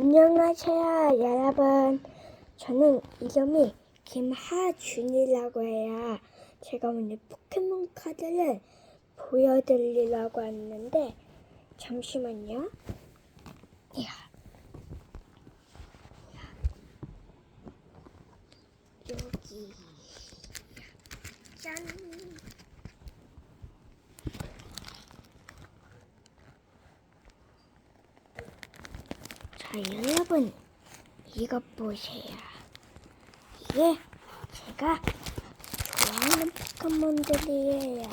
안녕하세요, 여러분. 저는 이름이 김하준이라고 해요. 제가 오늘 포켓몬 카드를 보여드리려고 왔는데, 잠시만요. 이야. 여기. 짠. 자, 여러분, 이것 보세요. 이게 제가 좋아하는 포켓몬들이에요.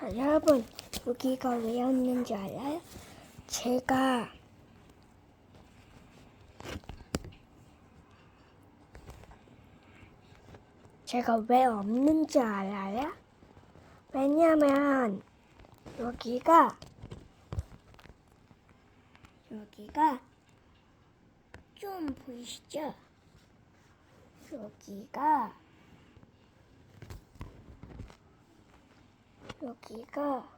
자, 여러분, 여기가 왜 없는지 알아요? 제가 제가 왜 없는지 알아요? 왜냐면 여기가 여기가 좀 보이시죠? 여기가 여기가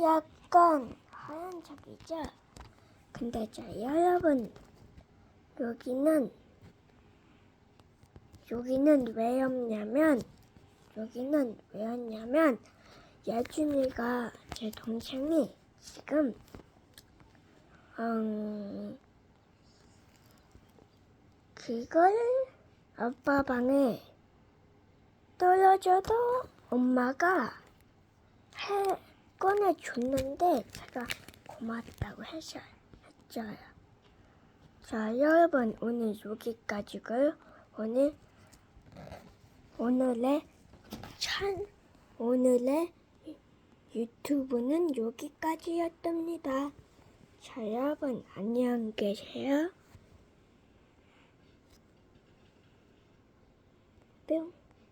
약간 하얀색이죠? 근데 자 여러분 여기는 여기는 왜 없냐면 여기는 왜 없냐면 예준이가 제 동생이 지금 음 그걸 아빠 방에 떨어져도 엄마가 해 꺼내줬는데 제가 고맙다고 해서 했어요. 자 여러분 오늘 여기까지고요. 오늘 오늘의 찬 오늘의 유튜브는 여기까지였답니다. 자 여러분 안녕 계세요. 뿅.